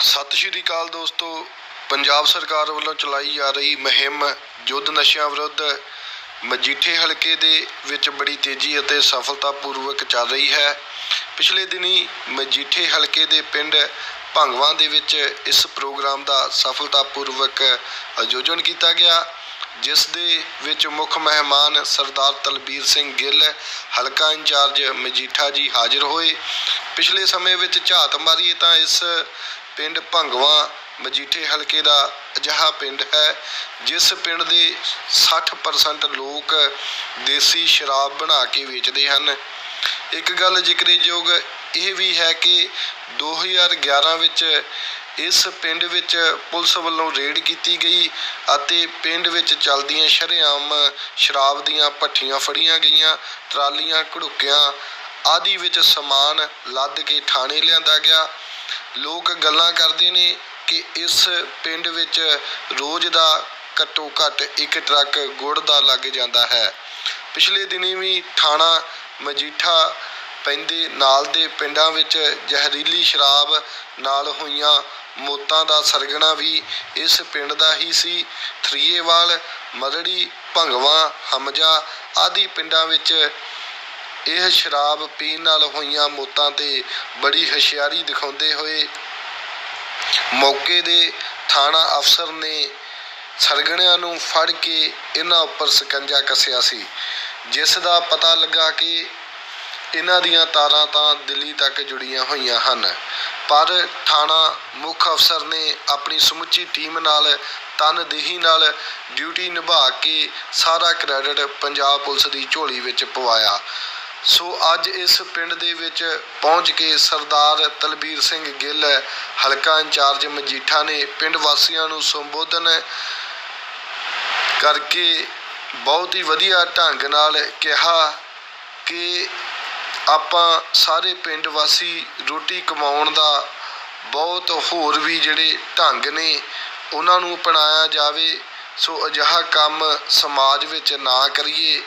ਸਤਿ ਸ਼੍ਰੀ ਅਕਾਲ ਦੋਸਤੋ। ਪੰਜਾਬ ਸਰਕਾਰ ਵੱਲੋਂ ਚਲਾਈ ਜਾ ਰਹੀ ਮੁਹਿੰਮ ਯੁੱਧ ਨਸ਼ਿਆਂ ਵਿਰੁੱਧ ਮਜੀਠੇ ਹਲਕੇ ਦੇ ਵਿੱਚ ਬੜੀ ਤੇਜ਼ੀ ਅਤੇ ਸਫਲਤਾਪੂਰਵਕ ਚੱਲ ਰਹੀ ਹੈ। ਪਿਛਲੇ ਦਿਨੀ ਮਜੀਠੇ ਹਲਕੇ ਦੇ ਪਿੰਡ ਭੰਗਵਾਂ ਦੇ ਵਿੱਚ ਇਸ ਪ੍ਰੋਗਰਾਮ ਦਾ ਸਫਲਤਾਪੂਰਵਕ ਆਯੋਜਨ ਕੀਤਾ ਗਿਆ, ਜਿਸ ਦੇ ਵਿੱਚ ਮੁੱਖ ਮਹਿਮਾਨ ਸਰਦਾਰ ਤਲਬੀਰ ਸਿੰਘ ਗਿੱਲ, ਹਲਕਾ ਇੰਚਾਰਜ ਮਜੀਠਾ ਜੀ ਹਾਜ਼ਰ ਹੋਏ। ਪਿਛਲੇ ਸਮੇਂ ਵਿੱਚ ਝਾਤ ਮਾਰੀਏ ਤਾਂ ਇਸ ਪਿੰਡ ਭੰਗਵਾ ਮਜੀਠੇ ਹਲਕੇ ਦਾ ਅਜਿਹਾ ਪਿੰਡ ਹੈ, ਜਿਸ ਪਿੰਡ ਦੇ 60% ਲੋਕ ਦੇਸੀ ਸ਼ਰਾਬ ਬਣਾ ਕੇ ਵੇਚਦੇ ਹਨ। ਇੱਕ ਗੱਲ ਜ਼ਿਕਰਯੋਗ ਇਹ ਵੀ ਹੈ ਕਿ 2011 ਵਿੱਚ ਇਸ ਪਿੰਡ ਵਿੱਚ ਪੁਲਿਸ ਵੱਲੋਂ ਰੇਡ ਕੀਤੀ ਗਈ ਅਤੇ ਪਿੰਡ ਵਿੱਚ ਚੱਲਦੀਆਂ ਸ਼ਰੇਆਮ ਸ਼ਰਾਬ ਦੀਆਂ ਭੱਠੀਆਂ ਫੜੀਆਂ ਗਈਆਂ, ਟਰਾਲੀਆਂ ਘੜੁੱਕਿਆਂ ਆਦਿ ਵਿੱਚ ਸਮਾਨ ਲੱਦ ਕੇ ਥਾਣੇ ਲਿਆਂਦਾ ਗਿਆ। ਲੋਕ ਗੱਲਾਂ ਕਰਦੇ ਨੇ ਕਿ ਇਸ ਪਿੰਡ ਵਿੱਚ ਰੋਜ਼ ਦਾ ਘੱਟੋ ਘੱਟ ਇੱਕ ਟਰੱਕ ਗੁੜ ਦਾ ਲੱਗ ਜਾਂਦਾ ਹੈ। ਪਿਛਲੇ ਦਿਨੀ ਵੀ ਥਾਣਾ ਮਜੀਠਾ ਪੈਂਦੇ ਨਾਲ ਦੇ ਪਿੰਡਾਂ ਵਿੱਚ ਜ਼ਹਿਰੀਲੀ ਸ਼ਰਾਬ ਨਾਲ ਹੋਈਆਂ ਮੌਤਾਂ ਦਾ ਸਰਗਣਾ ਵੀ ਇਸ ਪਿੰਡ ਦਾ ਹੀ ਸੀ। ਥਰੀਏਵਾਲ ਮਦੜੀ ਭੰਗਵਾ, ਹਮਜਾ ਆਦਿ ਪਿੰਡਾਂ ਵਿੱਚ ਇਹ ਸ਼ਰਾਬ ਪੀਣ ਨਾਲ ਹੋਈਆਂ ਮੌਤਾਂ ਤੇ ਬੜੀ ਹੁਸ਼ਿਆਰੀ ਦਿਖਾਉਂਦੇ ਹੋਏ ਮੌਕੇ ਦੇ ਥਾਣਾ ਅਫਸਰ ਨੇ ਸਰਗਣਿਆਂ ਨੂੰ ਫੜ ਕੇ ਇਹਨਾਂ ਉੱਪਰ ਸਕੰਜਾ ਕੱਸਿਆ ਸੀ, ਜਿਸ ਦਾ ਪਤਾ ਲੱਗਾ ਕਿ ਇਹਨਾਂ ਦੀਆਂ ਤਾਰਾਂ ਤਾਂ ਦਿੱਲੀ ਤੱਕ ਜੁੜੀਆਂ ਹੋਈਆਂ ਹਨ, ਪਰ ਥਾਣਾ ਮੁੱਖ ਅਫਸਰ ਨੇ ਆਪਣੀ ਸਮੁੱਚੀ ਟੀਮ ਨਾਲ ਤਨਦੇਹੀ ਨਾਲ ਡਿਊਟੀ ਨਿਭਾ ਕੇ ਸਾਰਾ ਕ੍ਰੈਡਿਟ ਪੰਜਾਬ ਪੁਲਿਸ ਦੀ ਝੋਲੀ ਵਿੱਚ ਪਵਾਇਆ। ਸੋ ਅੱਜ ਇਸ ਪਿੰਡ ਦੇ ਵਿੱਚ ਪਹੁੰਚ ਕੇ ਸਰਦਾਰ ਤਲਬੀਰ ਸਿੰਘ ਗਿੱਲ, ਹਲਕਾ ਇੰਚਾਰਜ ਮਜੀਠਾ ਨੇ ਪਿੰਡ ਵਾਸੀਆਂ ਨੂੰ ਸੰਬੋਧਨ ਕਰਕੇ ਬਹੁਤ ਹੀ ਵਧੀਆ ਢੰਗ ਨਾਲ ਕਿਹਾ ਕਿ ਆਪਾਂ ਸਾਰੇ ਪਿੰਡ ਵਾਸੀ ਰੋਟੀ ਕਮਾਉਣ ਦਾ ਬਹੁਤ ਹੋਰ ਵੀ ਜਿਹੜੇ ਢੰਗ ਨੇ, ਉਹਨਾਂ ਨੂੰ ਅਪਣਾਇਆ ਜਾਵੇ। ਸੋ ਅਜਿਹਾ ਕੰਮ ਸਮਾਜ ਵਿੱਚ ਨਾ ਕਰੀਏ,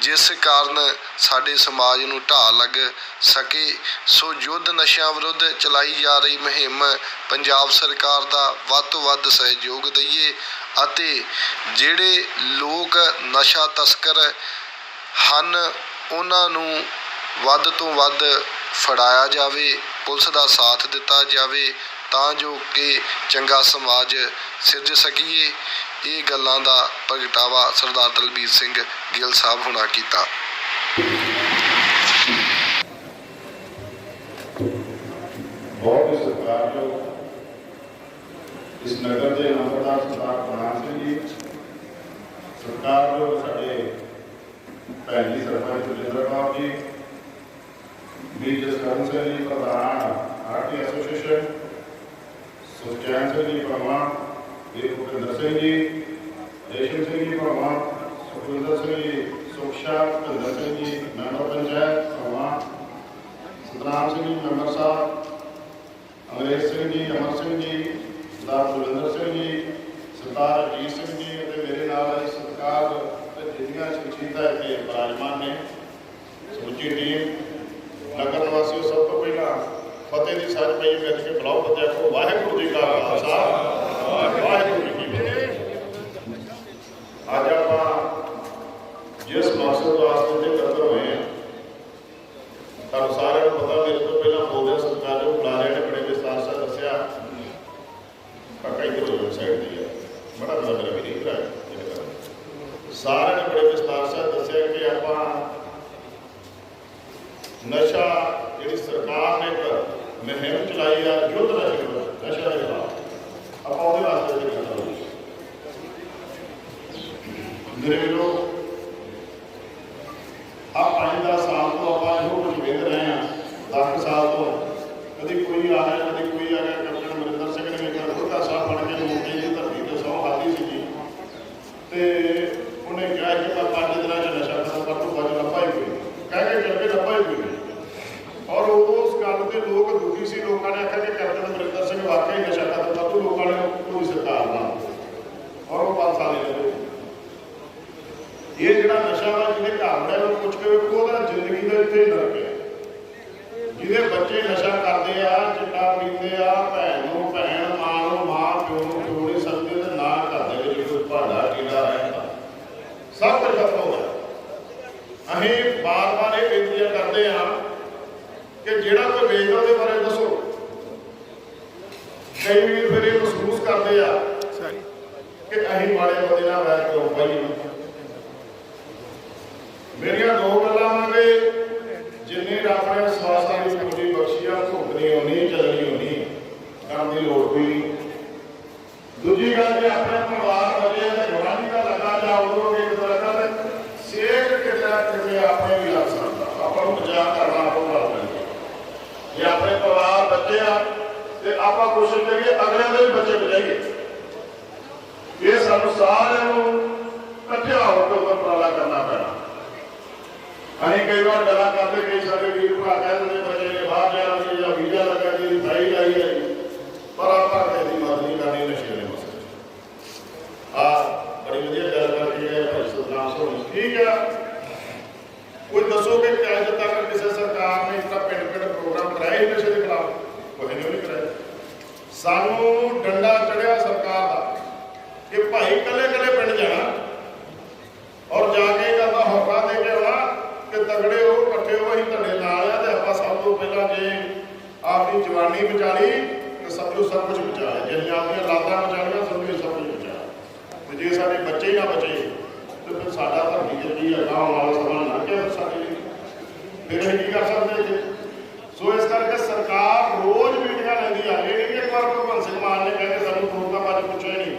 ਜਿਸ ਕਾਰਨ ਸਾਡੇ ਸਮਾਜ ਨੂੰ ਢਾਹ ਲੱਗ ਸਕੇ। ਸੋ ਯੁੱਧ ਨਸ਼ਿਆਂ ਵਿਰੁੱਧ ਚਲਾਈ ਜਾ ਰਹੀ ਮੁਹਿੰਮ ਪੰਜਾਬ ਸਰਕਾਰ ਦਾ ਵੱਧ ਤੋਂ ਵੱਧ ਸਹਿਯੋਗ ਦਈਏ ਅਤੇ ਜਿਹੜੇ ਲੋਕ ਨਸ਼ਾ ਤਸਕਰ ਹਨ, ਉਹਨਾਂ ਨੂੰ ਵੱਧ ਤੋਂ ਵੱਧ ਫੜਾਇਆ ਜਾਵੇ, ਪੁਲਿਸ ਦਾ ਸਾਥ ਦਿੱਤਾ ਜਾਵੇ ਤਾਂ ਜੋ ਕਿ ਚੰਗਾ ਸਮਾਜ ਸਿਰਜ ਸਕੀਏ। ਇਹ ਗੱਲਾਂ ਦਾ ਪ੍ਰਗਟਾਵਾ ਸਰਦਾਰ ਦਲਬੀਰ ਸਿੰਘ ਗਿੱਲ ਸਾਹਿਬ ਹੁਣਾ ਕੀਤਾ। ਬਹੁਤ ਹੀ ਸਤਿਕਾਰਯੋਗ। ਇਸ ਨਗਰ ਦੇ ਨੰਬਰਦਾਰ ਸਰਦਾਰ ਪ੍ਰਣਾਮ ਸਿੰਘ ਜੀ, ਸਤਿਕਾਰਯੋਗ ਸਾਡੇ ਭੈਣ ਜੀ ਸਰਪੰਚ ਬਲਜਿੰਦਰ ਕੌਰ ਜੀ ਵੀ ਜਸਕਰਨ ਸਿੰਘ ਜੀ, ਪ੍ਰਧਾਨ ਸੁਖਚੈਨ ਸਿੰਘ ਜੀ ਪ੍ਰਮਾਣ ਵੀਰ ਭੁਪਿੰਦਰ ਸਿੰਘ ਜੀ ਰੇਸ਼ਮ ਸਿੰਘ ਜੀ ਪ੍ਰਮਾਣ ਸੁਖਵਿੰਦਰ ਸਿੰਘ ਜੀ ਸੁਖਸ਼ਾ ਭਿੰਦਰ ਸਿੰਘ ਜੀ, ਮੈਂਬਰ ਪੰਚਾਇਤ ਪ੍ਰਮਾਣ ਸਤਨਾਮ ਸਿੰਘ ਜੀ, ਮੈਂਬਰ ਸਾਹਿਬ। ਅੰਗਰੇਜ਼ ਸਿੰਘ ਜੀ, ਅਮਰ ਸਿੰਘ ਜੀ, ਸਰਦਾਰ ਬਲਵਿੰਦਰ ਸਿੰਘ ਜੀ, ਸਰਦਾਰ ਅਜੀਤ ਸਿੰਘ ਜੀ ਅਤੇ ਮੇਰੇ ਨਾਲ ਇਸ ਸਤਿਕਾਰ ਤੇ ਜਿੰਨੀਆਂ ਸ਼ਖਸੀਅਤਾਂ ਇੱਥੇ ਬਰਾਜਮਾਨ ਨੇ, ਸਮੁੱਚੀ ਟੀਮ ਨਗਰ ਨਿਵਾਸੀਓ ਸਭ ਤੋਂ ਪਹਿਲਾਂ ਫਤਿਹ ਦੀ ਸਾਜ ਪਈ ਮਿਲ ਕੇ ਬਲਾਉ ਫਤਿਹ ਆਖੋ ਵਾਹਿਗੁਰੂ ਜੀ ਕਾ ਖਾਲਸਾ। ਵਾਹਿਗੁਰੂ ਜੀ ਕੀ ਫਤਿਹ। ਅੱਜ ਆਪਾਂ ਜਿਸ ਮਕਸਦ ਵਾਸਤੇ ਤੇ ਇਕੱਤਰ ਹੋਏ ਹਾਂ, ਤੁਹਾਨੂੰ ਸਾਰਿਆਂ ਨੂੰ ਪਤਾ ਮੇਰੇ ਤੋਂ ਪਹਿਲਾਂ ਬੋਲਦੇ ਸਰਕਾਰੋਂ ਬੁਲਾਰੇ ਨੇ ਬੜੇ ਵਿਸਤਾਰ ਨਾਲ ਦੱਸਿਆ। ਕਾਕਾ ਇਧਰ ਹੋ ਸਾਈਡ ਦੀ ਹੈ ਬੜਾ ਬੜਾ ਮੇਰਾ ਵੀ ਨਹੀਂ ਭਰਾ ਸਾਰਿਆਂ ਨੇ ਬੜੇ ਵਿਸਤਾਰ ਨਾਲ ਦੱਸਿਆ ਕਿ ਆਪਾਂ ਨਸ਼ਾ ਜਿਹੜੀ ਸਰਕਾਰ ਨੇ ਇੱਕ ਮੁਹਿੰਮ ਚਲਾਈ ਆ ਯੁੱਧ ਨਸ਼ੇ ਵਿਰੁੱਧ, ਨਸ਼ਾ ਦੇ ਖਿਲਾਫ। ਆਪਾਂ ਉਹਦੇ ਵਾਸਤੇ ਵੀ ਕਰਨਾ ਮੇਰੇ ਵੀਰੋ ਆ ਪੰਜ ਦਸ ਸਾਲ ਤੋਂ ਆਪਾਂ ਇਹੋ ਕੁਝ ਵੇਖ ਰਹੇ ਹਾਂ 10 ਸਾਲ ਤੋਂ। ਕਦੀ ਕੋਈ ਆ ਰਿਹਾ ਕਦੀ ਕੋਈ ਆ ਗਿਆ ਕੈਪਟਨ ਅਮਰਿੰਦਰ ਸਿੰਘ ਨੇ ਇੱਕ ਗੁਰਦਾ ਸਾਹਿਬ ਬਣ ਕੇ ਮੋਦੀ ਦੀ ਧਰਤੀ ਤੇ ਸੌ ਖਾਦੀ ਸੀ ਤੇ ਉਹਨੇ ਕਿਹਾ ਸੀ ਲੋਕਾਂ ਨੇ ਆਖਿਆ ਕੈਪਟਨ ਅਮਰਿੰਦਰ ਸਿੰਘ ਵਾਕਈ ਨਸ਼ਾ ਕਰਦਾ ਤਾਂ ਤੂੰ ਲੋਕਾਂ ਨੇ ਉਹਨੂੰ ਸਰਕਾਰ ਨਾਲ ਔਰ ਉਹ ਪੰਜ ਸਾਲ ਲੱਗੇ ਇਹ ਜਿਹੜਾ ਨਸ਼ਾ ਵਾ, ਜਿਹਦੇ ਘਰ ਦਾ ਉਹ ਪੁੱਛ ਕੇ ਉਹਦਾ ਜ਼ਿੰਦਗੀ ਦਾ ਇੱਥੇ ਨਰਕ ਹੈ। ਜਿਹਦੇ ਬੱਚੇ ਨਸ਼ਾ ਕਰਦੇ ਆ, ਚਿੱਟਾ ਪੀਂਦੇ ਆ, ਭੈਣ ਨੂੰ ਭੈਣ, ਮਾਂ ਨੂੰ ਮਾਂ, ਪਿਓ ਨੂੰ ਪਿਓ ਨਹੀਂ ਸਕਦੇ, ਤੇ ਨਾ ਕਰਦੇ ਦੇ ਕੋਈ ਭਾੜਾ ਕਿਹੜਾ ਰਹਿੰਦਾ। ਸਭ ਕੁਝ ਖਤਮ ਹੋ ਗਿਆ। ਅਸੀਂ ਬਾਰ-ਬਾਰ ਇਹ ਬੇਨਤੀਆਂ ਕਰਦੇ ਆ ਕਿ ਜਿਹੜਾ ਕੋਈ ਵੇਚਦਾ ਉਹਦੇ ਬਾਰੇ ਦੱਸੋ। ਕਈ ਵੀਰ ਫਿਰ ਇਹ ਮਹਿਸੂਸ ਕਰਦੇ ਆ ਕਿ ਅਸੀਂ ਮਾੜੇ ਬੰਦੇ ਨਾਲ ਵੈਰ ਕਿਉਂ ਪਾਈਏ ਮੇਰੀਆਂ ਦੋ ਗੱਲਾਂ ਵਾਂਗੇ ਜਿੰਨੇ ਰੱਬ ਨੇ ਸਵਾਸਾਂ ਦੀ ਪੂਰੀ ਬਖਸ਼ੀ ਆ ਭੁਗਤਣੀ ਹੋਣੀ ਚੱਲਣੀ ਹੋਣੀ ਕਰਨ ਦੀ ਲੋੜ ਕੋਈ ਨਹੀਂ ਦੂਜੀ ਗੱਲ ਜੇ ਆਪਣੇ ਪਰਿਵਾਰ ਵਜੇ ਤੇ ਗਵਾਂਢੀ ਦਾ ਲੱਗਾ ਜਾਂ ਉਦੋਂਗੇ ਇੱਕ ਲੱਗਾ ਤੇ ਸੇਕ ਕਿਤੇ ਕਿਤੇ ਆਪਣੇ ਵੀ ਲੱਗ ਸਕਦਾ ਆਪਾਂ ਨੂੰ ਬਚਾ ਕਰਨਾ ਪਊਗਾ ਆਪਣੇ ਜੇ ਆਪਣੇ ਪਰਿਵਾਰ ਬੱਚੇ ਆ ਤੇ ਆਪਾਂ ਕੋਸ਼ਿਸ਼ ਕਰੀਏ ਅਗਲੇ ਦੇ ਵੀ ਬੱਚੇ ਬਚਾਈਏ ਇਹ ਸਾਨੂੰ ਸਾਰਿਆਂ ਨੂੰ ਇਕੱਠਿਆ ਹੋ ਕੇ ਉੱਪਰ ਉਪਰਾਲਾ ਕਰਨਾ ਪੈਣਾ ਅਸੀਂ ਕਈ ਵਾਰ ਗੱਲਾਂ ਕਰਦੇ ਕਈ ਸਾਡੇ ਵੀਰ ਭਰਾ ਕਹਿੰਦੇ ਨੇ ਬੱਚੇ ਨੇ ਬਾਹਰ ਜਾਣਾ ਸੀ ਜਾਂ ਵੀਜ਼ਾ ਲੱਗਾ ਜੀ ਸਾਈ ਲਾਈ ਹੈ ਜੀ। ਪਰ ਆਪਾਂ ਕਿਸੇ ਦੀ ਮਦਦ ਨਹੀਂ ਕਰਨੀ ਨਸ਼ੇ ਦੇ ਮਸਲੇ 'ਚ। ਆ ਬੜੀ ਵਧੀਆ ਗੱਲ ਕਰਕੇ ਜਿਹੜੇ ਭਾਈ ਸਤਨਾਮ ਸਿੰਘ ਠੀਕ ਆ ਕੋਈ ਦੱਸੋ ਕਿ ਅੱਜ ਤੱਕ ਕਿਸੇ ਸਰਕਾਰ ਨੇ ਇਸ ਪਿੰਡ ਪਿੰਡ ਪ੍ਰੋਗਰਾਮ ਕਰਾਇਆ ਹੀ ਨਸ਼ੇ ਦੇ ਖਿਲਾਫ? ਕੋਈ ਨਹੀਂ ਉਹਨੇ ਕਰਾਇਆ ਸਾਨੂੰ ਡੰਡਾ ਚੜਿਆ ਸਰਕਾਰ ਦਾ ਕਿ ਭਾਈ ਕੱਲੇ ਕੱਲੇ ਪਿੰਡ ਜਾਣਾ ਔਰ ਜਾ ਕੇ ਕਹਿੰਦਾ ਹੌਕਾ ਦੇ ਕੇ ਆਉਣਾ ਕਿ ਤਗੜੇ ਹੋ, ਇਕੱਠੇ ਹੋ, ਅਸੀਂ ਤੁਹਾਡੇ ਨਾਲ ਆ ਤੇ ਆਪਾਂ ਸਭ ਤੋਂ ਪਹਿਲਾਂ ਜੇ ਆਪਣੀ ਜਵਾਨੀ ਬਚਾ ਲਈ ਤੇ ਸਭ ਨੂੰ ਸਭ ਕੁਝ ਬਚਾ ਲਿਆ। ਜੇ ਅਸੀਂ ਆਪਣੀਆਂ ਲਾਤਾਂ ਬਚਾ ਸਭ ਨੂੰ ਸਭ ਕੁਝ ਬਚਾ ਤੇ ਜੇ ਸਾਡੇ ਬੱਚੇ ਨਾ ਬਚੇ ਤੇ ਫਿਰ ਸਾਡਾ ਧਰਮੀ ਜਿਹੜੀ ਹੈ ਗਾਉਂ ਵਾਲਾ ਸਮਾਂ ਨਾ ਕਿ ਸਾਡੇ ਲਈ। ਫਿਰ ਅਸੀਂ ਕੀ ਕਰ ਸਕਦੇ ਜੀ ਸੋ ਇਸ ਕਰਕੇ ਸਰਕਾਰ ਰੋਜ਼ ਮੀਟਿੰਗਾਂ ਲੈਂਦੀ ਆ। ਇਹ ਨਹੀਂ ਕਿ ਇੱਕ ਵਾਰ ਭਗਵੰਤ ਸਿੰਘ ਮਾਨ ਨੇ ਕਹਿੰਦੇ ਸਾਨੂੰ ਪ੍ਰੋਗਰਾਮ ਅੱਜ ਪੁੱਛਿਆ ਹੀ ਨਹੀਂ।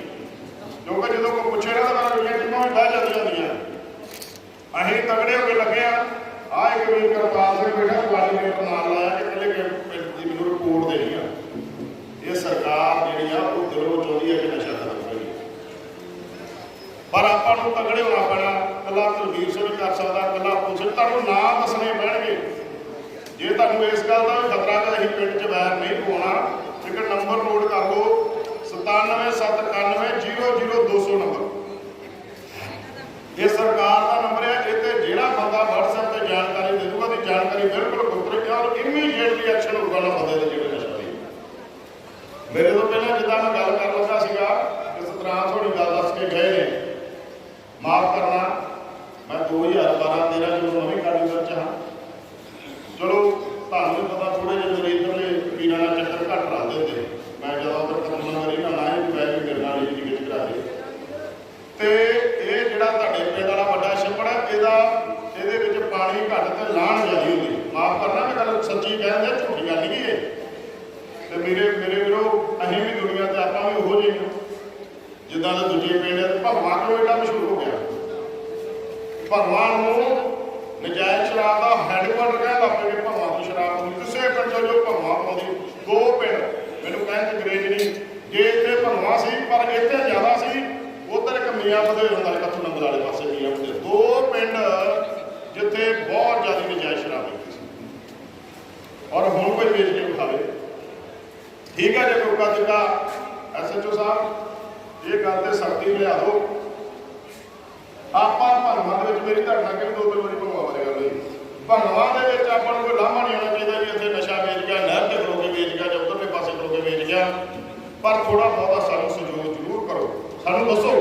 ਕਿਉਂਕਿ ਜਦੋਂ ਕੋਈ ਪੁੱਛੇ ਨਾ ਤਾਂ ਮੇਰਾ ਦੁਨੀਆ ਟੀਮਾਂ ਵੀ ਜਾਂਦੀਆਂ ਅਸੀਂ ਤਗੜੇ ਹੋ ਕੇ ਲੱਗੇ ਆ। ਆ ਇੱਕ ਵੀਰ ਕਰਤਾਰ ਸਿੰਘ ਬੈਠਾ ਵਾਲੀ ਨੇ ਨਾਲ ਲਾਇਆ ਕਿ ਕੱਲੇ ਪਿੰਡ ਦੀ ਮੈਨੂੰ ਰਿਪੋਰਟ ਦੇਣੀ ਆ। ਇਹ ਸਰਕਾਰ ਜਿਹੜੀ ਆ, ਉਹ ਦਿਲੋਂ ਚਾਹੁੰਦੀ ਹੈ ਕਿ ਪਰ ਆਪਾਂ ਨੂੰ ਤਗੜੇ ਹੋਣਾ ਪੈਣਾ, ਕੱਲਾ ਕੁਲਵੀਰ ਸਿੰਘ ਕਰ ਸਕਦਾ, ਕੱਲਾ ਪੁਲਿਸ ਤੁਹਾਨੂੰ ਨਾਂ ਦੱਸਣੇ ਪੈਣਗੇ। ਜੇ ਤੁਹਾਨੂੰ ਇਸ ਗੱਲ ਦਾ ਵੀ ਖਤਰਾ ਕਿ ਅਸੀਂ ਪਿੰਡ 'ਚ ਵੈਰ ਨਹੀਂ ਪਾਉਣਾ ਇੱਕ ਨੰਬਰ ਨੋਟ ਕਰ ਲਓ। 9779900200 ਨੰਬਰ। ਇਹ ਸਰਕਾਰ ਦਾ ਨੰਬਰ ਹੈ ਇਹ ਤੇ ਜਿਹੜਾ ਬੰਦਾ WhatsApp ਤੇ ਜਾਣਕਾਰੀ ਦੇ ਦੂਗਾ ਦੀ ਜਾਣਕਾਰੀ ਬਿਲਕੁਲ ਗੁਪਤ ਹੈ ਔਰ ਇਮੀਡੀਏਟਲੀ ਐਕਸ਼ਨ ਹੋਊਗਾ ਨਾ ਬੰਦੇ ਦੇ ਜਿਹੜੇ ਨਸ਼ਾ ਮੇਰੇ ਤੋਂ ਪਹਿਲਾਂ ਜਿੱਦਾਂ ਮੈਂ ਗੱਲ ਕਰ ਲੱਗਾ ਸੀਗਾ ਕਿ ਸਤਰਾਮ ਥੋੜੀ ਗੱਲ ਦੱਸ ਕੇ ਗਏ ਨੇ। ਮਾਫ ਕਰਨਾ ਮੈਂ 2012 13 ਜਦੋਂ ਨਵੀਂ ਕਾਲੀ ਵਿੱਚ ਹਾਂ ਚਲੋ ਤੁਹਾਨੂੰ ਵੀ ਪਤਾ ਥੋੜੇ ਜਿਹੇ ਮੇਰੇ ਇਧਰਲੇ ਪੀਰਾਂ ਨਾਲ ਚੱਕਰ ਘੱਟ ਰੱਖਦੇ ਹੁੰਦੇ ਮੈਂ ਜਦੋਂ ਉਧਰ ਕਦਮ ਕਰੀ ਨਾ ਨਾ ਇਹ ਬੈ ਕੇ ਮੇਰੇ ਨਾਲ ਇਹ ਜਿਗਿਤ ਕਰਾ ਦੇ ਤੇ ਇਹ ਜਿਹੜਾ ਤੁਹਾਡੇ ਪਿੰਡ ਵਾਲਾ ਵੱਡਾ ਛੱਪੜ ਹੈ ਇਹਦਾ ਇਹਦੇ ਵਿੱਚ ਪਾਣੀ ਘੱਟ ਤੇ ਲਾਣ ਜ਼ਿਆਦੀ ਹੁੰਦੀ ਮਾਫ ਕਰਨਾ ਮੈਂ ਗੱਲ ਸੱਚੀ ਕਹਿੰਦਾ ਝੂਠੀ ਗੱਲ ਨਹੀਂ ਹੈ ਤੇ ਮੇਰੇ ਮੇਰੇ ਵੀਰੋ ਅਸੀਂ ਵੀ ਦੁਨੀਆ ਤੇ ਆਪਾਂ ਵੀ ਉਹੋ ਜਿਹੇ ਹਾਂ ਜਿੱਦਾਂ ਦੇ ਦੂਜੇ ਪਿੰਡ ਆ, ਭਗਵਾਂ ਕਿਉਂ ਏਡਾ ਮਸ਼ਹੂਰ ਹੋ ਗਿਆ ਭਗਵਾਂ ਨੂੰ ਨਜਾਇਜ਼ ਸ਼ਰਾਬ ਦਾ ਹੈਡਕੁਆਟਰ ਕਹਿੰਦਾ ਲੱਗ ਕਿ ਭਗਵਾਂ ਦੀ ਸ਼ਰਾਬ ਹੁੰਦੀ ਕਿਸੇ ਪਿੰਡ ਜੋ ਭਗਵਾਂ ਪਾਉਂਦੀ, ਦੋ ਪਿੰਡ। ਮੈਨੂੰ ਕਹਿੰਦੇ ਅੰਗਰੇਜ਼ ਨਹੀਂ। ਜੇ ਇੱਥੇ ਭਗਵਾਂ ਸੀ, ਪਰ ਇੱਥੇ ਜ਼ਿਆਦਾ ਸੀ, ਉਧਰ ਇੱਕ ਮੀਆਂ ਬਦੇ ਹੁੰਦਾ ਕੱਥੂ ਨੰਬਰ ਵਾਲੇ ਪਾਸੇ, ਮੀਆਂ ਬਦੇ ਦੋ ਪਿੰਡ ਜਿੱਥੇ ਬਹੁਤ ਜ਼ਿਆਦਾ ਨਜਾਇਜ਼ ਸ਼ਰਾਬ ਹੁੰਦੀ ਸੀ। ਔਰ ਹੁਣ ਕੋਈ ਵੇਚ ਕੇ ਖਾਵੇ ਠੀਕ ਹੈ ਜੇ ਕੋਕਾ ਚੁੱਕਾ ਐਸਐਚਓ ਸਾਹਿਬ, ਇਹ ਗੱਲ ਤੇ ਸਖਤੀ ਲਿਆ ਦਿਓ। ਆਪਾਂ ਭਰਮਾਂ ਦੇ ਵਿੱਚ ਮੇਰੀ ਧਰਨਾ ਕਿ ਦੋ ਤਿੰਨ ਵਾਰੀ ਭਰਮਾਂ ਬਾਰੇ ਗੱਲ ਹੋਈ ਭਰਮਾਂ ਦੇ ਵਿੱਚ ਆਪਾਂ ਨੂੰ ਕੋਈ ਲਾਮਾ ਨਹੀਂ ਆਉਣਾ ਚਾਹੀਦਾ ਵੀ ਇੱਥੇ ਨਸ਼ਾ ਵੇਚ ਗਿਆ ਨਹਿਰ ਤੇ ਖਲੋ ਕੇ ਵੇਚ ਗਿਆ ਜਾਂ ਉਧਰਲੇ ਪਾਸੇ ਖਲੋ ਕੇ ਵੇਚ ਗਿਆ ਪਰ ਥੋੜਾ ਬਹੁਤਾ ਸਾਨੂੰ ਸਹਿਯੋਗ ਜ਼ਰੂਰ ਕਰੋ। ਸਾਨੂੰ ਦੱਸੋ,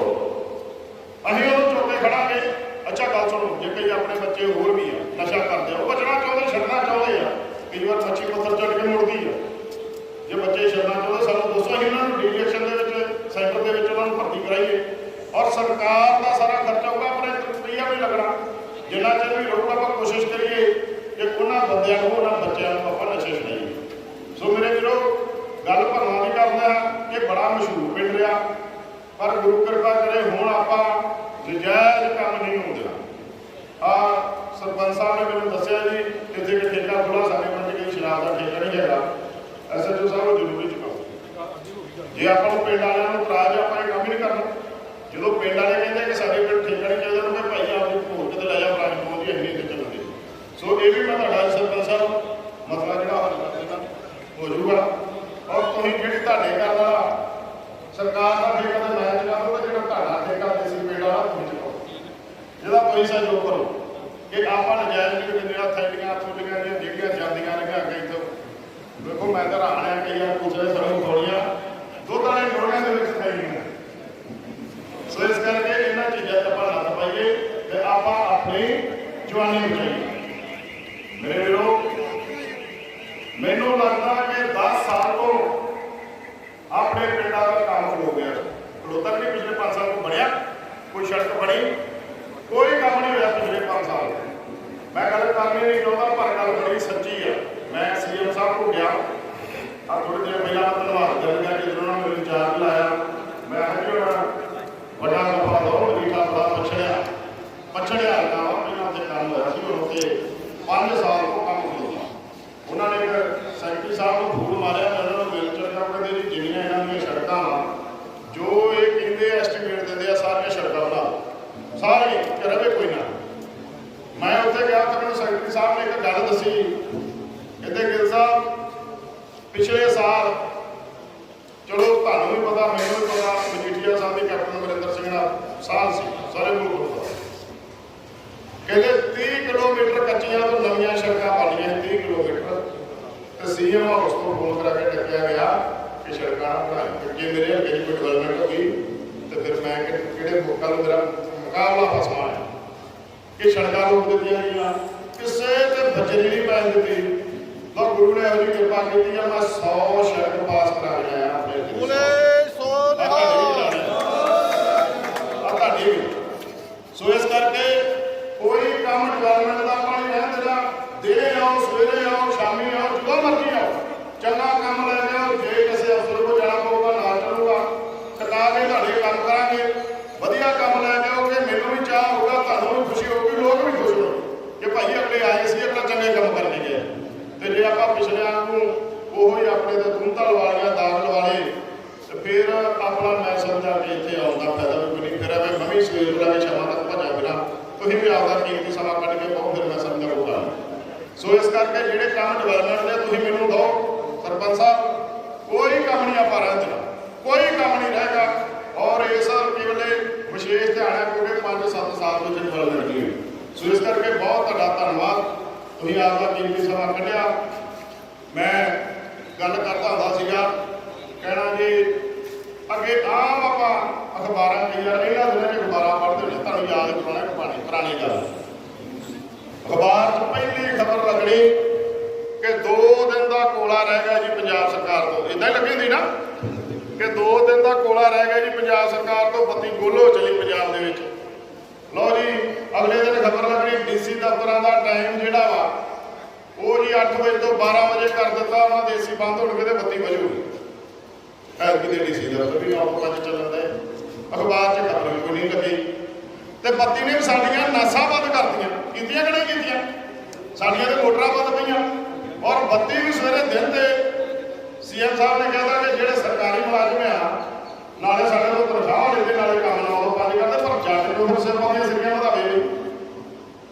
ਅਸੀਂ ਉਹਨੂੰ ਚੁੱਕ ਖੜਾਂਗੇ। ਅੱਛਾ, ਗੱਲ ਸੁਣੋ, ਜੇ ਕਈ ਆਪਣੇ ਬੱਚੇ ਹੋਰ ਵੀ ਆ, ਨਸ਼ਾ ਕਰਦੇ ਆ, ਉਹ ਬਚਣਾ ਚਾਹੁੰਦੇ, ਛੱਡਣਾ ਚਾਹੁੰਦੇ ਆ। ਕਈ ਵਾਰ ਮੱਛੀ ਪੱਥਰ ਚੱਟ ਕੇ ਮੁੜਦੀ ਆ। ਜੇ ਬੱਚੇ ਛੱਡਣਾ ਚਾਹੁੰਦੇ, ਸਾਨੂੰ ਦੱਸੋ, ਅਸੀਂ ਉਹਨਾਂ ਨੂੰ ਡੀਜੀਐਕਸ਼ਨ ਦੇ ਵਿੱਚ ਸੈਂਟਰ ਦੇ ਵਿੱਚ ਉਹਨਾਂ ਨੂੰ ਭਰਤੀ ਕਰਾਈਏ। ਔਰ ਸਰਕਾਰ ਦਾ ਸਾਰਾ ਖਰਚਾ ਹੋਊਗਾ, ਆਪਣੇ ਰੁਪਈਆ ਵੀ ਲੱਗਣਾ। ਜਿੰਨਾ ਚਿਰ ਵੀ ਰਹੂਗਾ ਆਪਾਂ ਕੋਸ਼ਿਸ਼ ਕਰੀਏ ਕਿ ਉਹਨਾਂ ਬੰਦਿਆਂ ਨੂੰ, ਉਹਨਾਂ ਬੱਚਿਆਂ ਨੂੰ ਆਪਾਂ ਨਸ਼ੇ ਛਡਾਈਏ। ਸੋ ਮੇਰੇ ਵੀਰੋ ਗੱਲ ਭਰਵਾਂ ਦੀ ਕਰਦਾ ਕਿ ਬੜਾ ਮਸ਼ਹੂਰ ਪਿੰਡ ਰਿਹਾ ਪਰ ਗੁਰੂ ਕਿਰਪਾ ਕਰੇ ਹੁਣ ਆਪਾਂ ਨਜਾਇਜ਼ ਕੰਮ ਨਹੀਂ ਹੋਣ ਆ ਸਰਪੰਚ ਸਾਹਿਬ ਨੇ ਮੈਨੂੰ ਦੱਸਿਆ ਜੀ, ਇੱਥੇ ਇੱਕ ਠੇਕਾ ਖੁੱਲਾ ਸਾਡੇ ਪਿੰਡ ਕੋਈ ਸ਼ਰਾਬ ਦਾ ਠੇਕਾ ਨਹੀਂ ਹੈਗਾ। ਐਸਐਚਓ ਸਾਹਿਬ ਜ਼ਰੂਰੀ ਚੁਕਾਓ ਜੇ ਆਪਾਂ ਨੂੰ ਪਿੰਡ ਵਾਲਿਆਂ ਨੂੰ ਇਤਰਾਜ਼ ਆਪਾਂ ਇਹ ਕੰਮ ਨਹੀਂ ਕਰਨਾ। ਜਦੋਂ ਪਿੰਡ ਵਾਲੇ ਕਹਿੰਦੇ ਕਿ ਸਾਡੇ ਪਿੰਡ ਠੇਕਾ ਨਹੀਂ ਚਾਹੀਦਾ ਤਾਂ ਭਾਈ ਆਪਣੀ ਭੋਲ ਕਿਤੇ ਲੈ ਜਾ ਬ੍ਰਾਂਚ ਪਹੁੰਚ ਇੰਨੀ ਤੇ ਚੱਲਦੇ ਸੋ ਇਹ ਵੀ ਮੈਂ ਤੁਹਾਡਾ ਸਰਪੰਚ ਸਾਹਿਬ ਮਸਲਾ ਜਿਹੜਾ ਹੱਲ ਕਰ ਦੇਣਾ ਹੋ ਜਾਊਗਾ ਔਰ ਤੁਸੀਂ ਜਿਹੜੀ ਤੁਹਾਡੇ ਘਰ ਦਾ ਸਰਕਾਰ ਦਾ ਠੇਕਾ ਤਾਂ ਮੈਂ ਜਗਾ ਉਹ ਜਿਹੜਾ ਘਾੜਾ ਠੇਕਾ ਦੇ ਸੀ ਪੇੜਾ ਵਾਲਾ ਪੁੱਛ ਲਓ ਜਿਹਦਾ ਕੋਈ ਸਹਿਯੋਗ ਕਰੋ। ਕਿ ਆਪਾਂ ਨਜਾਇਜ਼ ਨਹੀਂ ਕਿ ਜਿਹੜਾ ਥੈਲੀਆਂ, ਥੁੱਲੀਆਂ ਦੀਆਂ ਜਿਹੜੀਆਂ ਜਾਂਦੀਆਂ ਲੱਗਾ ਕੇ ਇੱਥੋਂ। ਦੇਖੋ, ਮੈਂ ਤਾਂ ਰਾਣਿਆ ਕਈ ਵਾਰ ਪੁੱਛਦੇ ਸਰੋਂ ਥੋੜੀਆਂ, ਦੁੱਧ ਵਾਲੇ ਮੁਰਗਿਆਂ ਦੇ ਵਿੱਚ ਥੈਲੀਆਂ ਸੋ ਇਸ ਕਰਕੇ ਇਹਨਾਂ ਚੀਜ਼ਾਂ ਤੇ ਆਪਾਂ ਨਾ ਪਾਈਏ ਤੇ ਆਪਾਂ ਆਪਣੀ ਜਵਾਨੀ ਬਚਾਈਏ। ਮੇਰੇ ਵੀਰੋ, ਮੈਨੂੰ ਲੱਗਦਾ ਕਿ 10 ਸਾਲ ਤੋਂ ਖਲੋਤਾ ਨਹੀਂ ਪਿਛਲੇ 5 ਸਾਲ ਤੋਂ ਬਣਿਆ। ਕੋਈ ਸੜਕ ਬਣੀ। ਕੋਈ ਕੰਮ ਨਹੀਂ ਹੋਇਆ ਪਿਛਲੇ 5 ਸਾਲ ਮੈਂ ਗੱਲ ਕਰਨੀ ਨਹੀਂ ਚਾਹੁੰਦਾ, ਪਰ ਗੱਲ ਬੜੀ ਸੱਚੀ ਆ। ਮੈਂ ਸੀਐਮ ਸਾਹਿਬ ਕੋਲ ਗਿਆ। ਆ ਥੋੜੇ ਦਿਨ ਪਹਿਲਾਂ ਧੰਨਵਾਦ ਕਰਨ ਗਿਆ ਕਿ ਉਹਨਾਂ ਨੇ ਚਾਰਜ ਲਾਇਆ ਮੈਂ ਕਿਹਾ ਵੱਡਾ ਦਫਾ ਦੋ ਮਜੀਠਾ ਬੜਾ ਪਛੜਿਆ। ਪਛੜਿਆ ਹਲਕਾ ਵਾ ਤੇ ਕੰਮ ਹੋਇਆ ਸੀ, ਹੁਣ ਉੱਥੇ 5 ਸਾਲ ਤੋਂ ਕੰਮ ਹੁੰਦਾ ਉਹਨਾਂ ਨੇ ਇੱਕ ਸੈਕਟਰੀ ਸਾਹਿਬ ਨੂੰ ਫੂਲ ਮਾਰਿਆ ਮੈਂ ਉਹਨਾਂ ਨੂੰ ਮਿਲ ਚੁੱਕ ਗਿਆ ਕਹਿੰਦੇ ਜੀ ਜਿਹੜੀਆਂ ਇਹਨਾਂ ਦੀਆਂ ਸੜਕਾਂ ਵਾ ਜੋ ਇਹ ਕਹਿੰਦੇ ਐਸਟੀਮੇਟ ਦਿੰਦੇ ਆ ਸਾਰੀਆਂ ਸੜਕਾਂ ਬਣਾ ਦਿਓ। ਸਾਰੀਆਂ ਕਿ ਰਵੇ ਕੋਈ ਨਾ ਮੈਂ ਉੱਥੇ ਗਿਆ ਤਾਂ ਮੈਨੂੰ ਸੈਕਟਰੀ ਸਾਹਿਬ ਨੇ ਇੱਕ ਗੱਲ ਦੱਸੀ ਕਹਿੰਦੇ ਗਿੱਲ ਸਾਹਿਬ ਪਿਛਲੇ ਸਾਲ ਚਲੋ ਤੁਹਾਨੂੰ ਵੀ ਪਤਾ ਮੈਨੂੰ ਵੀ ਪਤਾ ਮਜੀਠੀਆ ਸਾਹਿਬ ਦੇ ਕੈਪਟਨ ਅਮਰਿੰਦਰ ਸਿੰਘ ਦਾ ਸਾਲ ਸੀ ਸਾਰੇ ਮੁਲਕ ਨੂੰ ਪਤਾ ਕਹਿੰਦੇ 30 ਕਿਲੋਮੀਟਰ ਕੱਚੀਆਂ ਤੋਂ ਨਵੀਆਂ ਸੜਕਾਂ ਬਣੀਆਂ 30 ਕਿਲੋਮੀਟਰ ਤੇ ਸੀਐਮ ਹਾਊਸ ਤੋਂ ਕਰਾ ਕੇ ਟੱਕਿਆ ਗਿਆ ਕਿ ਸੜਕਾਂ ਬਣਾਈ। ਤੇ ਜੇ ਮੇਰੇ ਦੀ ਕੋਈ ਡਿਵੈਲਪਮੈਂਟ ਹੋ ਗਈ ਤੇ ਫਿਰ ਮੈਂ ਕਿਹੜੇ ਮੌਕਾ ਨੂੰ ਮੇਰਾ ਮੁਕਾਬਲਾ ਫਸਵਾ ਹੈ। ਕਿ ਸੜਕਾਂ ਰੋਕ ਦਿੱਤੀਆਂ ਗਈਆਂ ਕਿਸੇ ਤੇ ਬਜਰੀ ਨਹੀਂ ਪੈਣ ਦਿੱਤੀ ਲੋ ਗੁਰੂ ਨੇ ਜਿਹੀ ਕਿਰਪਾ ਕੀਤੀ ਆ ਮੈਂ 100 ਸੜਕ ਪਾਸ ਕਰਾ ਕੇ ਆਇਆ ਆਪਣੇ ਜ਼ਿਲ੍ਹੇ ਤੋਂ। ਆ ਤੁਹਾਡੀ ਸੋ ਇਸ ਕਰਕੇ ਕੋਈ ਕੰਮ ਡਿਵੈਲਪਮੈਂਟ ਦਾ ਆਪਾਂ ਨਹੀਂ ਰਹਿਣ ਦੇਣਾ ਦਿਨੇ ਆਓ ਸਵੇਰੇ ਆਓ ਜਦੋਂ ਮਰਜ਼ੀ ਆਓ ਚੰਗਾ ਕੰਮ ਲੈ ਕੇ ਆਓ ਜੇ ਕਿਸੇ ਅਫਸਰ ਕੋਲ ਜਾਣਾ ਪਊਗਾ ਨਾਲ ਚੱਲੂਗਾ ਟਕਾ ਕੇ ਤੁਹਾਡੇ ਕੰਮ ਕਰਾਂਗੇ ਵਧੀਆ ਕੰਮ ਲੈ ਕੇ ਆਓ ਕਿ ਮੈਨੂੰ ਵੀ ਚਾਹ ਹੋਊਗਾ ਤੁਹਾਨੂੰ ਵੀ ਖੁਸ਼ੀ ਹੋਊਗੀ ਲੋਕ ਵੀ ਖੁਸ਼ ਹੋਣਗੇ ਕਿ ਭਾਈ ਅਗਲੇ ਆਏ ਸੀ ਅਗਲਾ ਚੰਗੇ ਕੰਮ ਕਰਨ ਗਏ ਤੇ ਜੇ ਆਪਾਂ ਪਿਛਲਿਆਂ ਨੂੰ ਉਹੋ ਹੀ ਆਪਣੇ ਤੇ ਤੁੰਤਲ ਵਾਲੀਆਂ ਦਾਖਲ ਵਾਲੇ ਤੇ ਫਿਰ ਆਪਣਾ ਮੈਂ ਸਮਝਾ ਕਿ ਇੱਥੇ ਆਉਣ ਦਾ ਫਾਇਦਾ ਵੀ ਕੋਈ ਨਹੀਂ ਫਿਰ ਐਵੇਂ ਮੈਂ ਵੀ ਸਵੇਰ ਤੋਂ ਲੈ ਕੇ ਸ਼ਾਮਾਂ ਤੱਕ ਭੱਜਾ ਫਿਰਾਂ ਤੁਸੀਂ ਵੀ ਆਪਦਾ ਕੀਮਤੀ ਸਮਾਂ ਕੱਢ ਕੇ ਪਾਓ ਫਿਰ ਮੈਂ ਸਮਝਾ ਕੋਈ ਗੱਲ ਨਹੀਂ। ਸੋ ਇਸ ਕਰਕੇ ਜਿਹੜੇ ਕੰਮ ਡਿਵੈਲਪਮੈਂਟ ਦੇ ਤੁਸੀਂ ਮੈਨੂੰ ਦਿਓ, ਸਰਪੰਚ ਸਾਹਿਬ, ਕੋਈ ਕੰਮ ਨਹੀਂ ਆਪਾਂ ਰਹਿਣ ਦੇਣਾ। ਕੋਈ ਕੰਮ ਨਹੀਂ ਰਹੇਗਾ। ਔਰ ਇਸ ਕੇਵਲੇ ਵਿਸ਼ੇਸ਼ ਧਿਆਨ ਹੈ ਕਿਉਂਕਿ 5-7 ਸਾਲ ਤੋਂ ਜਿਹੜੀ ਡਿਵੈਲਪਮੈਂਟ ਨਹੀਂ ਹੋਈ। ਸੋ ਇਸ ਕਰਕੇ ਬਹੁਤ ਤੁਹਾਡਾ ਧੰਨਵਾਦ। ਤੁਸੀਂ ਆਪਦਾ ਕੀਮਤੀ ਸਮਾਂ ਕੱਢਿਆ। ਮੈਂ ਗੱਲ ਕਰਦਾ ਹੁੰਦਾ ਸੀਗਾ, ਕਹਿਣਾ ਜੀ, ਅੱਗੇ ਆਮ ਆਪਾਂ ਅਖਬਾਰਾਂ ਕਈ ਵਾਰ ਇਹਨਾਂ ਦਿਨਾਂ 'ਚ ਅਖਬਾਰਾਂ ਪੜ੍ਹਦੇ ਹੁੰਦੇ ਤੁਹਾਨੂੰ ਯਾਦ ਕਰਾਉਣਾ ਇੱਕ ਪੁਰਾਣੀ ਪੁਰਾਣੀ ਗੱਲ। ਅਖਬਾਰ 'ਚ ਪਹਿਲੀ ਖਬਰ ਲੱਗਣੀ ਕਿ 2 ਦਿਨ ਦਾ ਕੋਲਾ ਰਹਿ ਗਿਆ ਜੀ ਪੰਜਾਬ ਸਰਕਾਰ ਤੋਂ। ਇਦਾਂ ਹੀ ਲੱਗੀ ਹੁੰਦੀ ਨਾ ਕਿ 2 ਦਿਨ ਦਾ ਕੋਲਾ ਰਹਿ ਗਿਆ ਜੀ ਪੰਜਾਬ ਸਰਕਾਰ ਤੋਂ, ਬੱਤੀ ਗੋਲੋ ਚਲੀ ਪੰਜਾਬ ਦੇ ਵਿੱਚ। ਲਓ ਜੀ, ਅਗਲੇ ਦਿਨ ਖਬਰ ਲੱਗਣੀ, ਡੀਸੀ ਦਫ਼ਤਰਾਂ ਦਾ ਟਾਈਮ ਜਿਹੜਾ ਵਾ, ਉਹ ਜੀ 8 ਵਜੇ ਤੋਂ 12 ਵਜੇ ਕਰ ਦਿੱਤਾ, ਉਹਨਾਂ ਦੇ ਏਸੀ ਬੰਦ ਹੋਣਗੇ ਤੇ ਬੱਤੀ ਵਜੂਗੀ ਐਲਪੀ ਦੇ ਡੀਸੀ ਦਫ਼ਤਰ ਵੀ 9 ਤੋਂ 5 ਚੱਲਣ ਦੇ। ਅਖਬਾਰ 'ਚ ਖਬਰ ਵੀ ਕੋਈ ਨਹੀਂ ਲੱਗੀ। ਤੇ ਬੱਤੀ ਨੇ ਵੀ ਸਾਡੀਆਂ ਨਾਸਾਂ ਬੰਦ ਕਰਤੀਆਂ। ਕੀਤੀਆਂ ਕਿ ਨਹੀਂ ਕੀਤੀਆਂ? ਸਾਡੀਆਂ ਤੇ ਮੋਟਰਾਂ ਬੰਦ ਪਈਆਂ। ਔਰ ਬੱਤੀ ਵੀ ਸਵੇਰੇ ਦਿਨ ਤੇ ਸੀਐਮ ਸਾਹਿਬ ਨੇ ਕਹਿੰਦਾ ਕਿ ਜਿਹੜੇ ਸਰਕਾਰੀ ਮੁਲਾਜ਼ਮ ਆ ਨਾਲੇ ਸਾਡੇ ਤੋਂ ਤਨਖਾਹ ਲੈਂਦੇ ਨਾਲੇ ਕੰਮ ਨਾ ਉਹ ਪੰਜ ਕਰਦੇ ਪਰ ਜੱਟ ਨੂੰ ਫਿਰ ਸਿਰਫਾਂ ਦੀਆਂ ਸਿੱਧੀਆਂ ਵਧਾਵੇ ਨਹੀਂ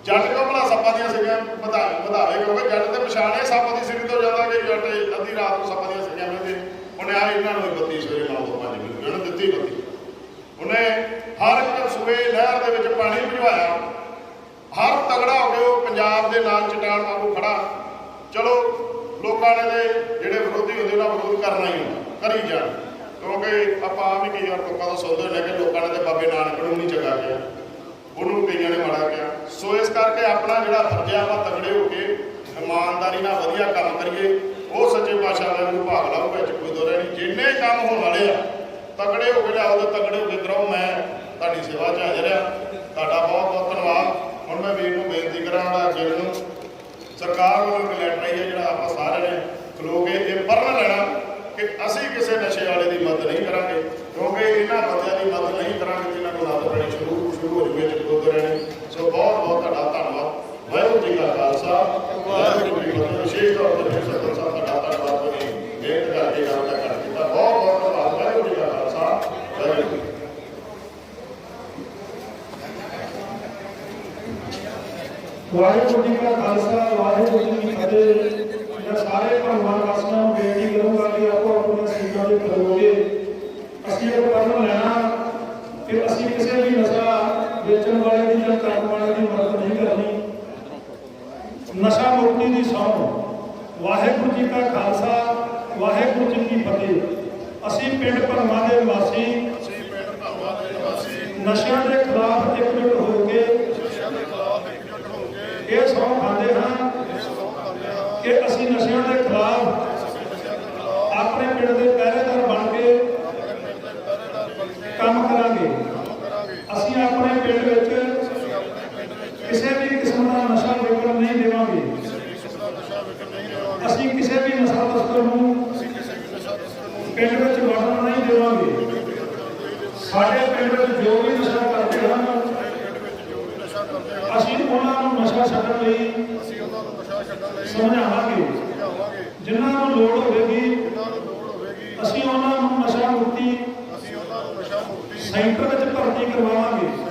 ਜੱਟ ਕੋ ਭਲਾ ਸੱਪਾਂ ਦੀਆਂ ਸਿੱਧੀਆਂ ਵਧਾ ਵਧਾਵੇ ਕਿਉਂਕਿ ਜੱਟ ਤੇ ਪਛਾਣੇ ਸੱਪ ਦੀ ਸਿੱਧੀ ਤੋਂ ਜਾਂਦਾ ਕਿ ਜੱਟ ਅੱਧੀ ਰਾਤ ਨੂੰ ਸੱਪਾਂ ਦੀਆਂ ਸਿੱਧੀਆਂ ਮਿਲਦੇ ਉਹਨੇ ਆ ਇਹਨਾਂ ਨੂੰ ਵੀ ਬੱਤੀ ਸਵੇਰੇ 9 ਤੋਂ 5 ਮਿੰਟ ਉਹਨੇ ਦਿੱਤੀ ਬੱਤੀ ਉਹਨੇ ਹਰ ਇੱਕ ਸੂਏ ਨਹਿਰ ਦੇ ਵਿੱਚ ਪਾਣੀ ਭਜਵਾਇਆ ਹਰ ਤਗੜਾ ਹੋ ਕੇ ਉਹ ਪੰਜਾਬ ਦੇ ਨਾਲ ਚਟਾਨ ਵਾਂਗੂ ਖੜਾ ਚਲੋ ਲੋਕਾਂ ਨੇ ਦੇ ਜਿਹੜੇ ਵਿਰੋਧੀ ਕਰਨਾ ਹੀ ਹੁੰਦਾ, ਕਰੀ ਜਾਣ। ਕਿਉਂਕਿ ਆਪਾਂ ਆਮ ਹੀ ਕਈ ਵਾਰ ਲੋਕਾਂ ਤੋਂ ਸੁਣਦੇ ਹੁੰਦੇ ਕਿ ਲੋਕਾਂ ਨੇ ਤੇ ਬਾਬੇ ਨਾਨਕ ਨੂੰ ਨਹੀਂ ਚੰਗਾ ਕਿਹਾ। ਉਹਨੂੰ ਕਈਆਂ ਨੇ ਮਾੜਾ ਕਿਹਾ। ਸੋ ਇਸ ਕਰਕੇ ਆਪਣਾ ਜਿਹੜਾ ਫਰਜ਼ਾ ਵਾ ਤਗੜੇ ਹੋ ਕੇ ਇਮਾਨਦਾਰੀ ਨਾਲ ਵਧੀਆ ਕੰਮ ਕਰੀਏ, ਉਹ ਸੱਚੇ ਪਾਤਸ਼ਾਹ ਦਾ ਨੂੰ ਭਾਗ ਲਾਓ, ਵਿੱਚ ਕੋਈ ਦੋਰੇ ਨਹੀਂ ਜਿੰਨੇ ਕੰਮ ਹੋਣ ਵਾਲੇ ਆ, ਤਗੜੇ ਹੋ ਕੇ ਲਿਆਓ ਤੇ ਤਗੜੇ ਹੋ ਕੇ ਕਰੋ ਮੈਂ ਤੁਹਾਡੀ ਸੇਵਾ 'ਚ ਹਾਜ਼ਰ ਆ ਤੁਹਾਡਾ ਬਹੁਤ ਬਹੁਤ ਧੰਨਵਾਦ। ਹੁਣ ਮੈਂ ਵੀਰ ਨੂੰ ਬੇਨਤੀ ਕਰਾਂਗਾ ਗਿਲ ਨੂੰ। ਸਰਕਾਰ ਵੱਲੋਂ ਇੱਕ ਲੈਟਰ ਆਈ ਹੈ ਜਿਹੜਾ ਆਪਾਂ ਸਾਰਿਆਂ ਨੇ ਖਲੋ ਇਹ ਪਰਨ ਲੈਣਾ ਕਿ ਅਸੀਂ ਕਿਸੇ ਨਸ਼ੇ ਵਾਲੇ ਦੀ ਮਦਦ ਨਹੀਂ ਕਰਾਂਗੇ, ਕਿਉਂਕਿ ਇਹਨਾਂ ਬੰਦਿਆਂ ਦੀ ਮਦਦ ਨਹੀਂ ਕਰਾਂਗੇ ਜਿਨ੍ਹਾਂ ਨੂੰ ਲੱਤ ਪੈਣੀ ਸ਼ੁਰੂ ਸ਼ੁਰੂ ਹੋ ਜੂਗੇ ਚੁੱਕ ਰਹਿਣੇ। ਸੋ ਬਹੁਤ ਬਹੁਤ ਤੁਹਾਡਾ ਧੰਨਵਾਦ। ਵਾਹਿਗੁਰੂ ਜੀ ਕਾ ਖਾਲਸਾ, ਵਾਹਿਗੁਰੂ ਜੀ ਕੀ ਫਤਿਹ। ਵਿਸ਼ੇਸ਼ ਤੌਰ ਤੇ ਫਿਰ ਸਾਹਿਬ ਤੁਹਾਡਾ ਧੰਨਵਾਦ ਤੁਸੀਂ ਮਿਹਨਤ ਕਰਕੇ ਕੰਮ ਦਾ ਕਰ ਦਿੱਤਾ ਬਹੁਤ ਬਹੁਤ ਧੰਨਵਾਦ। ਵਾਹਿਗੁਰੂ ਜੀ ਕਾ ਖਾਲਸਾ, ਵਾਹਿਗੁਰੂ ਜੀ ਵਾਹਿਗੁਰੂ ਜੀ ਕਾ ਖਾਲਸਾ, ਵਾਹਿਗੁਰੂ ਜੀ ਕੀ ਫਤਿਹ। ਮੈਂ ਸਾਰੇ ਭਗਵਾਨ ਵਾਸੀਆਂ ਨੂੰ ਬੇਨਤੀ ਕਰੂੰਗਾ ਕਿ ਆਪੋ ਆਪਣੀਆਂ ਸੀਟਾਂ ਤੇ ਖੜੋਗੇ ਅਸੀਂ ਇਹ ਪੜ੍ਹਨ ਲੈਣਾ ਕਿ ਅਸੀਂ ਕਿਸੇ ਵੀ ਨਸ਼ਾ ਵੇਚਣ ਵਾਲੇ ਦੀ ਜਾਂ ਕਰਨ ਵਾਲੇ ਦੀ ਮਦਦ ਨਹੀਂ ਕਰਨੀ। ਨਸ਼ਾ ਮੁਕਤੀ ਦੀ ਸਹੁੰ ਵਾਹਿਗੁਰੂ ਜੀ ਕਾ ਖਾਲਸਾ, ਵਾਹਿਗੁਰੂ ਜੀ ਕੀ ਫਤਿਹ। ਅਸੀਂ ਪਿੰਡ ਭਰਮਾ ਦੇ ਵਾਸੀ ਅਸੀਂ ਪਿੰਡ ਧੰਵਾ ਦੇ ਨਿਵਾਸੀ ਨਸ਼ਿਆਂ ਦੇ ਖਿਲਾਫ ਇਕਜੁੱਟ ਹੋ ਕੇ ਨਸ਼ਿਆਂ ਦੇ ਖਿਲਾਫ ਇਕਜੁੱਟ ਹੋ ਕੇ, ਇਹ ਸਹੁੰ ਖਾਂਦੇ ਹਾਂ। ਕਿ ਅਸੀਂ ਨਸ਼ਿਆਂ ਦੇ ਖਿਲਾਫ ਆਪਣੇ ਪਿੰਡ ਦੇ ਪਹਿਰੇਦਾਰ ਬਣ ਕੇ ਕੰਮ ਪਿੰਡ ਵਿੱਚ ਵੜਨ ਨਹੀਂ ਦੇਵਾਂਗੇ ਸਾਡੇ ਪਿੰਡ ਵਿੱਚ ਜੋ ਵੀ ਨਸ਼ਾ ਕਰਦੇ ਹਨ ਨਸ਼ਾ ਕਰਦੇ ਹਨ ਅਸੀਂ ਉਹਨਾਂ ਨੂੰ ਨਸ਼ਾ ਛੱਡਣ ਲਈ ਅਸੀਂ ਉਹਨਾਂ ਨੂੰ ਨਸ਼ਾ ਛੱਡਣ ਲਈ ਸਮਝਾਵਾਂਗੇ ਸਮਝਾਵਾਂਗੇ ਜਿਨ੍ਹਾਂ ਨੂੰ ਲੋੜ ਹੋਵੇਗੀ ਜਿਨ੍ਹਾਂ ਨੂੰ ਲੋੜ ਹੋਵੇਗੀ ਅਸੀਂ ਉਹਨਾਂ ਨੂੰ ਨਸ਼ਾ ਮੁਕਤੀ ਅਸੀਂ ਉਹਨਾਂ ਨੂੰ ਨਸ਼ਾ ਮੁਕਤੀ ਸੈਂਟਰ ਵਿੱਚ ਭਰਤੀ ਕਰਵਾਵਾਂਗੇ।